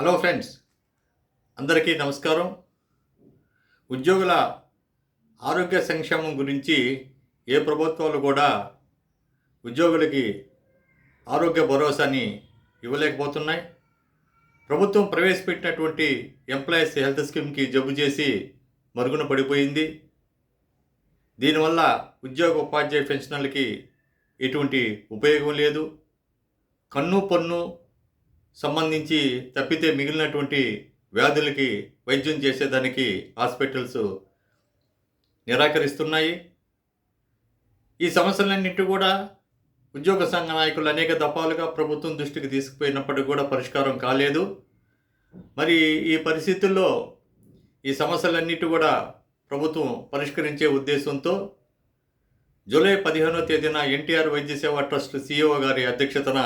Hello friends అందరికీ నమస్కారం. ఉద్యోగుల ఆరోగ్య సంక్షేమం గురించి ఏ ప్రభుత్వాలు కూడా ఉద్యోగులకి ఆరోగ్య భరోసాని ఇవ్వలేకపోతున్నాయి. ప్రభుత్వం ప్రవేశపెట్టినటువంటి ఎంప్లాయీస్ హెల్త్ స్కీమ్కి జబ్బు చేసి మరుగున పడిపోయింది. దీనివల్ల ఉద్యోగ ఉపాధ్యాయ పెన్షనర్లకి ఎటువంటి ఉపయోగం లేదు. కన్ను పన్ను సంబంధించి తప్పితే మిగిలినటువంటి వ్యాధులకి వైద్యం చేసేదానికి హాస్పిటల్స్ నిరాకరిస్తున్నాయి. ఈ సమస్యలన్నింటి కూడా ఉద్యోగ సంఘ నాయకులు అనేక దఫాలుగా ప్రభుత్వం దృష్టికి తీసుకుపోయినప్పటికీ కూడా పరిష్కారం కాలేదు. మరి ఈ పరిస్థితుల్లో ఈ సమస్యలన్నిటి కూడా ప్రభుత్వం పరిష్కరించే ఉద్దేశంతో జూలై పదిహేనో తేదీన ఎన్టీఆర్ వైద్య సేవా ట్రస్ట్ సిఇఓ గారి అధ్యక్షతన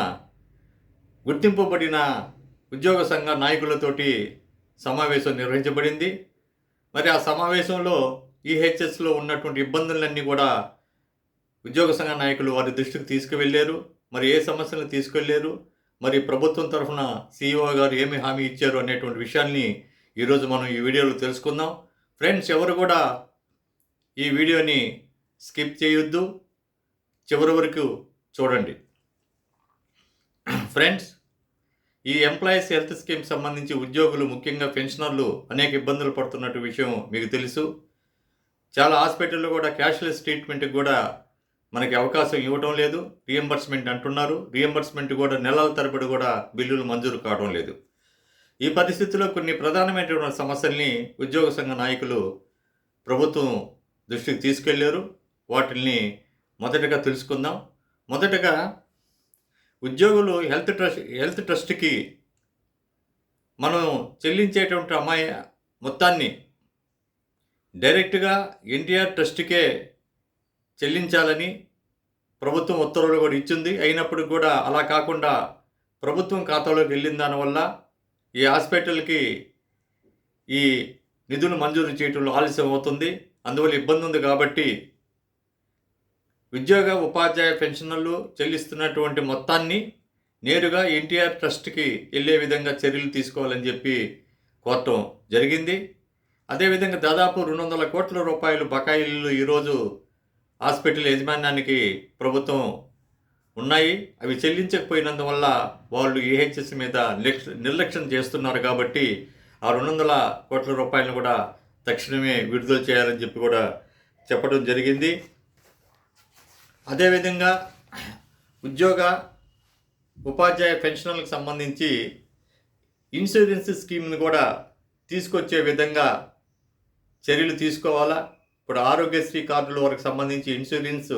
గుర్తింపబడిన ఉద్యోగ సంఘ నాయకులతోటి సమావేశం నిర్వహించబడింది. మరి ఆ సమావేశంలో ఈహెచ్ఎస్లో ఉన్నటువంటి ఇబ్బందులన్నీ కూడా ఉద్యోగ సంఘ నాయకులు వారి దృష్టికి తీసుకువెళ్ళారు మరి ఏ సమస్యలు తీసుకెళ్ళారు మరి ప్రభుత్వం తరఫున సీఈఓ గారు ఏమి హామీ ఇచ్చారు అనేటువంటి విషయాల్ని ఈరోజు మనం ఈ వీడియోలో తెలుసుకుందాం. ఫ్రెండ్స్ ఎవరు కూడా ఈ వీడియోని స్కిప్ చేయొద్దు. చివరి వరకు చూడండి. ఫ్రెండ్స్ ఈ ఎంప్లాయీస్ హెల్త్ స్కీమ్ సంబంధించి ఉద్యోగులు ముఖ్యంగా పెన్షనర్లు అనేక ఇబ్బందులు పడుతున్నట్టు విషయం మీకు తెలుసు. చాలా హాస్పిటల్లో కూడా క్యాష్లెస్ ట్రీట్మెంట్కి కూడా మనకి అవకాశం ఇవ్వడం లేదు. రియంబర్స్మెంట్ అంటున్నారు. రియంబర్స్మెంట్ కూడా నెలల తరబడి కూడా బిల్లులు మంజూరు కావడం లేదు. ఈ పరిస్థితిలో కొన్ని ప్రధానమైనటువంటి సమస్యల్ని ఉద్యోగ సంఘ నాయకులు ప్రభుత్వం దృష్టికి తీసుకెళ్ళారు. వాటిని మొదటగా తెలుసుకుందాం. మొదటగా ఉద్యోగులు హెల్త్ ట్రస్ట్ హెల్త్ ట్రస్ట్కి మనం చెల్లించేటువంటి అమ్మాయి మొత్తాన్ని డైరెక్ట్గా ఎన్టీఆర్ ట్రస్ట్కే చెల్లించాలని ప్రభుత్వం ఉత్తర్వులు కూడా ఇచ్చింది. అయినప్పటికీ కూడా అలా కాకుండా ప్రభుత్వం ఖాతాలోకి వెళ్ళిన దానివల్ల ఈ హాస్పిటల్కి ఈ నిధులు మంజూరు చేయటంలో ఆలస్యం అవుతుంది. అందువల్ల ఇబ్బంది ఉంది కాబట్టి ఉద్యోగ ఉపాధ్యాయ పెన్షనర్లు చెల్లిస్తున్నటువంటి మొత్తాన్ని నేరుగా ఎన్టీఆర్ ట్రస్ట్కి వెళ్ళే విధంగా చర్యలు తీసుకోవాలని చెప్పి కోరటం జరిగింది. అదేవిధంగా దాదాపు రెండు వందల కోట్ల రూపాయలు బకాయిలు ఈరోజు హాస్పిటల్ యజమాన్యానికి ప్రభుత్వం ఉన్నాయి. అవి చెల్లించకపోయినందువల్ల వాళ్ళు ఏహెచ్ఎస్ మీద నిర్లక్ష్యం చేస్తున్నారు కాబట్టి ఆ రెండు వందల కోట్ల రూపాయలను కూడా తక్షణమే విడుదల చేయాలని చెప్పి కూడా చెప్పడం జరిగింది. అదేవిధంగా ఉద్యోగ ఉపాధ్యాయ పెన్షన్లకు సంబంధించి ఇన్సూరెన్స్ స్కీమ్ని కూడా తీసుకొచ్చే విధంగా చర్యలు తీసుకోవాలా? ఇప్పుడు ఆరోగ్యశ్రీ కార్డుల వరకు సంబంధించి ఇన్సూరెన్స్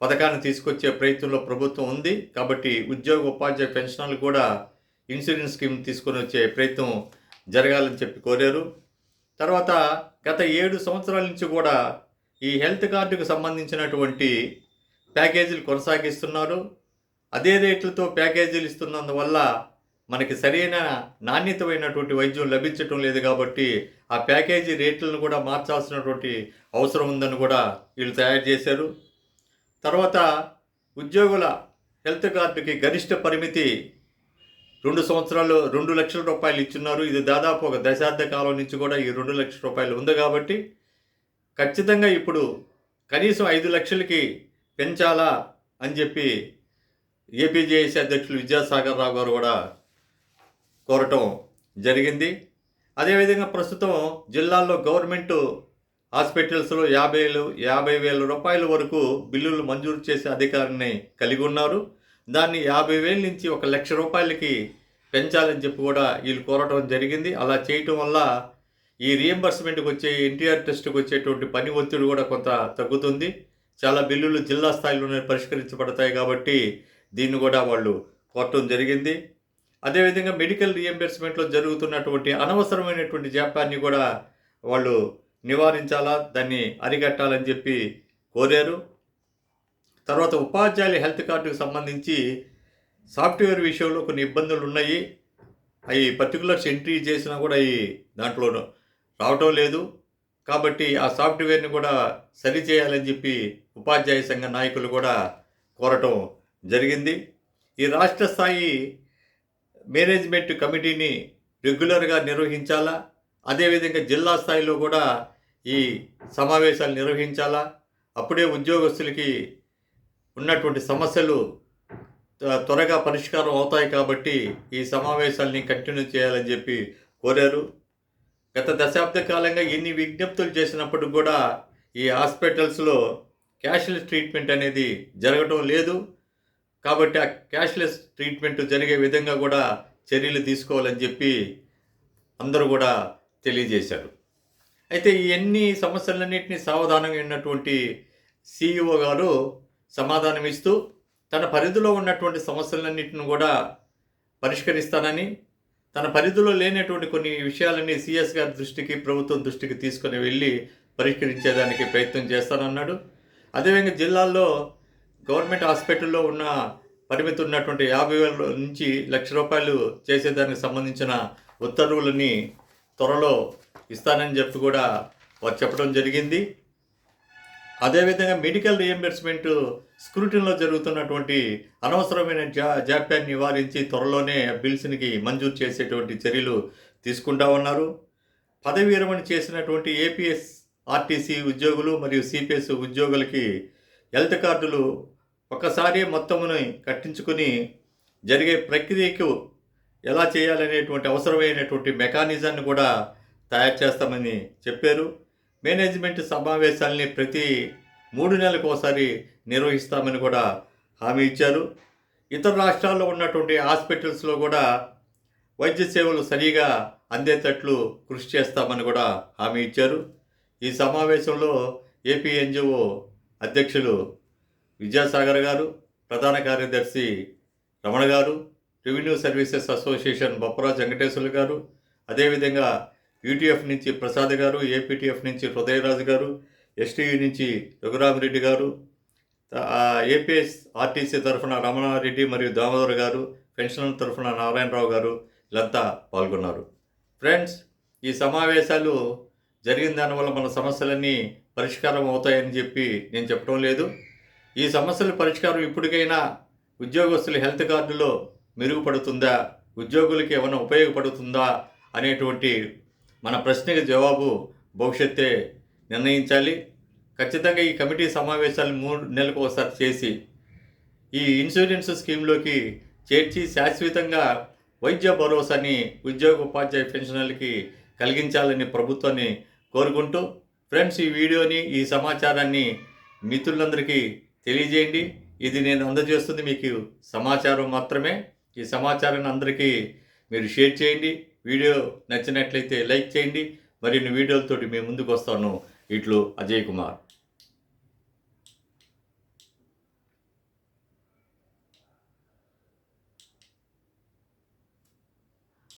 పథకాన్ని తీసుకొచ్చే ప్రయత్నంలో ప్రభుత్వం ఉంది. కాబట్టి ఉద్యోగ ఉపాధ్యాయ పెన్షన్లు కూడా ఇన్సూరెన్స్ స్కీమ్ తీసుకొని వచ్చే ప్రయత్నం జరగాలని చెప్పి కోరారు. తర్వాత గత ఏడు సంవత్సరాల నుంచి కూడా ఈ హెల్త్ కార్డుకు సంబంధించినటువంటి ప్యాకేజీలు కొనసాగిస్తున్నారు. అదే రేట్లతో ప్యాకేజీలు ఇస్తున్నందువల్ల మనకి సరైన నాణ్యతమైనటువంటి వైద్యం లభించటం లేదు కాబట్టి ఆ ప్యాకేజీ రేట్లను కూడా మార్చాల్సినటువంటి అవసరం ఉందని కూడా వీళ్ళు తయారు చేశారు. తర్వాత ఉద్యోగుల హెల్త్ కార్డుకి గరిష్ట పరిమితి రెండు సంవత్సరాలు రెండు లక్షల రూపాయలు ఇచ్చున్నారు. ఇది దాదాపు ఒక దశాబ్ద కాలం నుంచి కూడా ఈ రెండు లక్షల రూపాయలు ఉంది కాబట్టి ఖచ్చితంగా ఇప్పుడు కనీసం ఐదు లక్షలకి పెంచాలా అని చెప్పి ఏపీజేఎస్ అధ్యక్షులు విద్యాసాగర్ రావు గారు కూడా కోరటం జరిగింది. అదేవిధంగా ప్రస్తుతం జిల్లాల్లో గవర్నమెంట్ హాస్పిటల్స్లో యాభై వేలు యాభై వేల రూపాయల వరకు బిల్లులు మంజూరు చేసే అధికారాన్ని కలిగి ఉన్నారు. దాన్ని యాభై వేల నుంచి ఒక లక్ష రూపాయలకి పెంచాలని చెప్పి కూడా వీళ్ళు కోరటం జరిగింది. అలా చేయటం వల్ల ఈ రియంబర్స్మెంట్కి వచ్చే ఎన్టీఆర్ టెస్ట్కి వచ్చేటువంటి పని ఒత్తిడి కూడా కొంత తగ్గుతుంది. చాలా బిల్లులు జిల్లా స్థాయిలోనే పరిష్కరించబడతాయి కాబట్టి దీన్ని కూడా వాళ్ళు కోరటం జరిగింది. అదేవిధంగా మెడికల్ రియంబర్స్మెంట్లో జరుగుతున్నటువంటి అనవసరమైనటువంటి జాప్యాన్ని కూడా వాళ్ళు నివారించాలా దాన్ని అరికట్టాలని చెప్పి కోరారు. తర్వాత ఉపాధ్యాయుల హెల్త్ కార్డుకు సంబంధించి సాఫ్ట్వేర్ విషయంలో కొన్ని ఇబ్బందులు ఉన్నాయి. అవి పర్టికులర్స్ ఎంట్రీ చేసినా కూడా అవి దాంట్లో రావటం లేదు. కాబట్టి ఆ సాఫ్ట్వేర్ని కూడా సరి చేయాలని చెప్పి ఉపాధ్యాయ సంఘ నాయకులు కూడా కోరటం జరిగింది. ఈ రాష్ట్ర స్థాయి మేనేజ్మెంట్ కమిటీని రెగ్యులర్గా నిర్వహించాలా? అదేవిధంగా జిల్లా స్థాయిలో కూడా ఈ సమావేశాలు నిర్వహించాలా? అప్పుడే ఉద్యోగస్తులకి ఉన్నటువంటి సమస్యలు త్వరగా పరిష్కారం అవుతాయి కాబట్టి ఈ సమావేశాల్ని కంటిన్యూ చేయాలని చెప్పి కోరారు. గత దశాబ్ద కాలంగా ఎన్ని విజ్ఞప్తులు చేసినప్పుడు కూడా ఈ హాస్పిటల్స్లో క్యాష్లెస్ ట్రీట్మెంట్ అనేది జరగటం లేదు. కాబట్టి ఆ క్యాష్లెస్ ట్రీట్మెంట్ జరిగే విధంగా కూడా చర్యలు తీసుకోవాలని చెప్పి అందరూ కూడా తెలియజేశారు. అయితే ఈ ఎన్ని సమస్యలన్నింటినీ సావధానంగా ఉన్నటువంటి సిఇఓ గారు సమాధానం ఇస్తూ తన పరిధిలో ఉన్నటువంటి సమస్యలన్నింటిని కూడా పరిష్కరిస్తానని తన పరిధిలో లేనటువంటి కొన్ని విషయాలన్నీ సిఎస్ గారి దృష్టికి ప్రభుత్వం దృష్టికి తీసుకుని వెళ్ళి పరిష్కరించేదానికి ప్రయత్నం చేస్తానన్నాడు. అదేవిధంగా జిల్లాల్లో గవర్నమెంట్ హాస్పిటల్లో ఉన్న పరిమితి ఉన్నటువంటి యాభై వేల నుంచి లక్ష రూపాయలు చేసేదానికి సంబంధించిన ఉత్తర్వులని త్వరలో ఇస్తానని చెప్పి కూడా వారు చెప్పడం జరిగింది. అదేవిధంగా మెడికల్ రియంబర్స్మెంటు స్క్రూటిన్లో జరుగుతున్నటువంటి అనవసరమైన జా జాప్యాన్ని నివారించి త్వరలోనే బిల్స్కి మంజూరు చేసేటువంటి చర్యలు తీసుకుంటా ఉన్నారు. పదవి విరమణ చేసినటువంటి ఏపీఎస్ ఆర్టీసీ ఉద్యోగులు మరియు సిపిఎస్ ఉద్యోగులకి హెల్త్ కార్డులు ఒకసారి మొత్తముని కట్టించుకుని జరిగే ప్రక్రియకు ఎలా చేయాలనేటువంటి అవసరమైనటువంటి మెకానిజాన్ని కూడా తయారు చేస్తామని చెప్పారు. మేనేజ్మెంట్ సమావేశాల్ని ప్రతి మూడు నెలలకు ఒకసారి నిర్వహిస్తామని కూడా హామీ ఇచ్చారు. ఇతర రాష్ట్రాల్లో ఉన్నటువంటి హాస్పిటల్స్లో కూడా వైద్య సేవలు సరిగా అందేటట్లు కృషి చేస్తామని కూడా హామీ ఇచ్చారు. ఈ సమావేశంలో ఏపీ ఎన్జిఓ అధ్యక్షులు విద్యాసాగర్ గారు ప్రధాన కార్యదర్శి Ramana garu revenue services association Bopparaju Venkateswarlu garu అదేవిధంగా యూటీఎఫ్ నుంచి ప్రసాద్ గారు ఏపీటీఎఫ్ నుంచి హృదయరాజు గారు ఎస్టీయూ నుంచి రఘురామరెడ్డి గారు ఏపీఎస్ ఆర్టీసీ తరఫున రమణారెడ్డి మరియు దామోదర్ గారు పెన్షనర్ తరఫున నారాయణరావు గారు వీళ్ళంతా పాల్గొన్నారు. ఫ్రెండ్స్ ఈ సమావేశాలు జరిగిన దానివల్ల మన సమస్యలన్నీ పరిష్కారం అవుతాయని చెప్పి నేను చెప్పడం లేదు. ఈ సమస్యల పరిష్కారం ఇప్పటికైనా ఉద్యోగస్తుల హెల్త్ కార్డులో మెరుగుపడుతుందా ఉద్యోగులకి ఏమైనా ఉపయోగపడుతుందా అనేటువంటి మన ప్రశ్నకి జవాబు భవిష్యత్తే నిర్ణయించాలి. ఖచ్చితంగా ఈ కమిటీ సమావేశాలు మూడు నెలలకు ఒకసారి చేసి ఈ ఇన్సూరెన్స్ స్కీమ్లోకి చేర్చి శాశ్వతంగా వైద్య భరోసాని ఉద్యోగ ఉపాధ్యాయ పెన్షనర్లకి కలిగించాలని ప్రభుత్వాన్ని కోరుకుంటూ ఫ్రెండ్స్ ఈ వీడియోని ఈ సమాచారాన్ని మిత్రులందరికీ తెలియజేయండి. ఇది నేను అందజేస్తుంది మీకు సమాచారం మాత్రమే. ఈ సమాచారాన్ని అందరికీ మీరు షేర్ చేయండి. వీడియో నచ్చినట్లయితే లైక్ చేయండి. మరిన్ని వీడియోలతోటి మేము ముందుకు వస్తాను ఇట్లు అజయ్ కుమార్.